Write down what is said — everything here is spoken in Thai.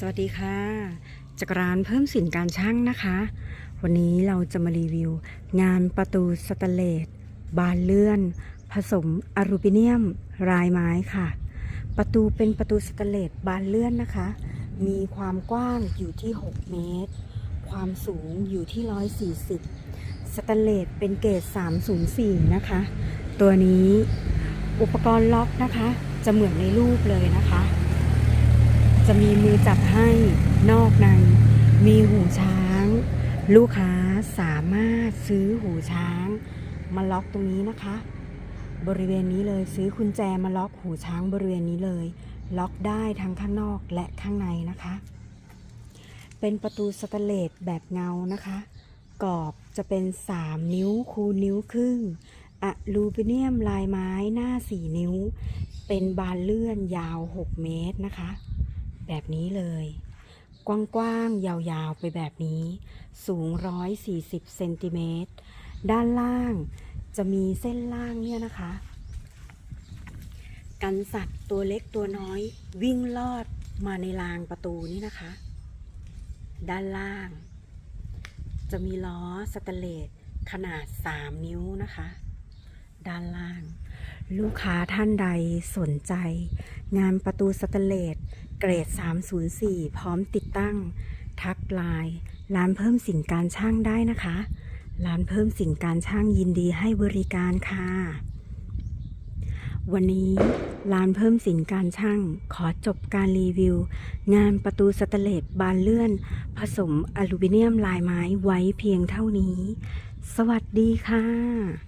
สวัสดีค่ะ จากร้านเพิ่มสินการช่างนะคะ วันนี้เราจะมารีวิว งานประตูสแตนเลสบานเลื่อน ผสมอลูมิเนียมลายไม้ค่ะ ประตูเป็นประตูสแตนเลสบานเลื่อนนะคะ มีความกว้างอยู่ที่ 6 เมตร ความสูงอยู่ที่ 140 สแตนเลสเป็นเกรด304 นะคะ ตัวนี้อุปกรณ์ล็อกนะคะ จะเหมือนในรูปเลยนะคะ จะมีมือจับให้นอกใน มีหูช้าง ลูกค้าสามารถซื้อหูช้าง มาล็อกตรงนี้นะคะ บริเวณนี้เลยซื้อกุญแจมาล็อกหูช้างบริเวณนี้เลย ล็อกได้ทั้งข้างนอกและข้างในนะคะ เป็นประตูสแตนเลสแบบเงานะคะ กรอบจะเป็น 3 นิ้วคูนิ้วครึ่งอลูมิเนียมลายไม้หน้า 4 นิ้ว เป็นบานเลื่อนยาว 6 เมตรนะคะ แบบนี้เลย กว้างๆ ยาวๆ ไปแบบนี้ สูง 140เซนติเมตร ด้านล่างจะมีเส้นล่างเนี่ยนะคะ กันสัตว์ตัวเล็กตัวน้อยวิ่งลอดมาในรางประตูนี่นะคะ ด้านล่าง จะมีล้อสแตนเลสขนาด 3 นิ้วนะคะ ด้านล่าง ลูกค้าท่านใดสนใจ งานประตูสแตเลสเกรด 304 พร้อมติดตั้ง ทักไลน์ร้านเพิ่มสินการช่างได้นะคะ ร้านเพิ่มสินการช่างยินดีให้บริการค่ะ วันนี้ร้านเพิ่มสินการช่าง ขอจบการรีวิว งานประตูสแตเลสบานเลื่อน ผสมอลูมิเนียมลายไม้ไว้เพียงเท่านี้ สวัสดีค่ะ